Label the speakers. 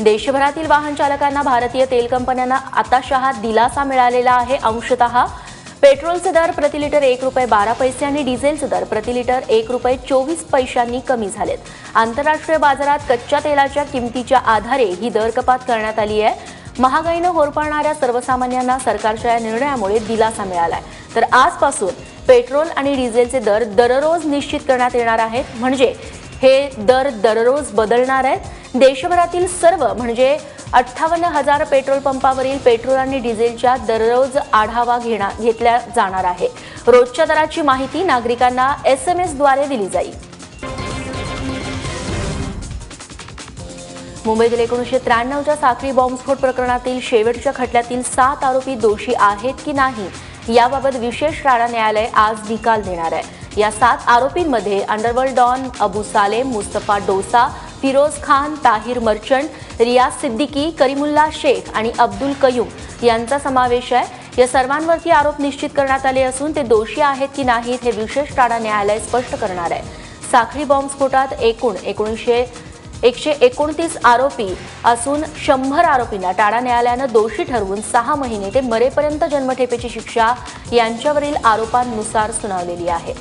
Speaker 1: देशभरातील वाहन चालकांना भारतीय तेल कंपन्यांना आताशहा दिलासा मिळालेला आहे. अंशतः पेट्रोलचे दर प्रति लिटर एक रुपये बारा पैसे आणि डिझेलचे दर प्रति लिटर एक रुपये चोवीस पैशांनी कमी झालेत. आंतरराष्ट्रीय बाजारात कच्च्या तेलाच्या किमतीच्या आधारे ही दर कपात करण्यात आली आहे. महागाईनं होरपळणाऱ्या सर्वसामान्यांना सरकारच्या या निर्णयामुळे दिलासा मिळालाय. तर आजपासून पेट्रोल आणि डिझेलचे दर दररोज निश्चित करण्यात येणार आहेत. म्हणजे हे दर दररोज बदलणार आहेत. देशभरातील सर्व म्हणजे अठ्ठावन्न हजार पेट्रोल पंपावरील पेट्रोल आणि डिझेलच्या दररोज आढावा घेणार घेतल्या जाणार आहे. रोजच्या दराची माहिती नागरिकांना एस एम एसद्वारे दिली जाईल. मुंबईतील एकोणीसशे त्र्याण्णवच्या साखळी बॉम्बस्फोट प्रकरणातील शेवटच्या खटल्यातील सात आरोपी दोषी आहेत की नाही याबाबत विशेष राणा न्यायालय आज निकाल देणार आहे. या सात आरोपींमध्ये अंडरवर्ल्ड डॉन अबू सालेम मुस्तफा डोसा फिरोज खान ताहिर मर्चंट रियाज सिद्दीकी करीमुल्ला शेख आणि अब्दुल कयूम यांचा समावेश आहे. या सर्वांवरती आरोप निश्चित करण्यात आले असून ते दोषी आहेत की नाहीत हे विशेष टाडा न्यायालय स्पष्ट करणार आहे. साखळी बॉम्बस्फोटात एकूण एकोणीसशे एकशे एकोणतीस आरोपी असून शंभर आरोपींना टाळा न्यायालयानं दोषी ठरवून सहा महिने ते मरेपर्यंत जन्मठेपेची शिक्षा यांच्यावरील आरोपांनुसार सुनावलेली आहे.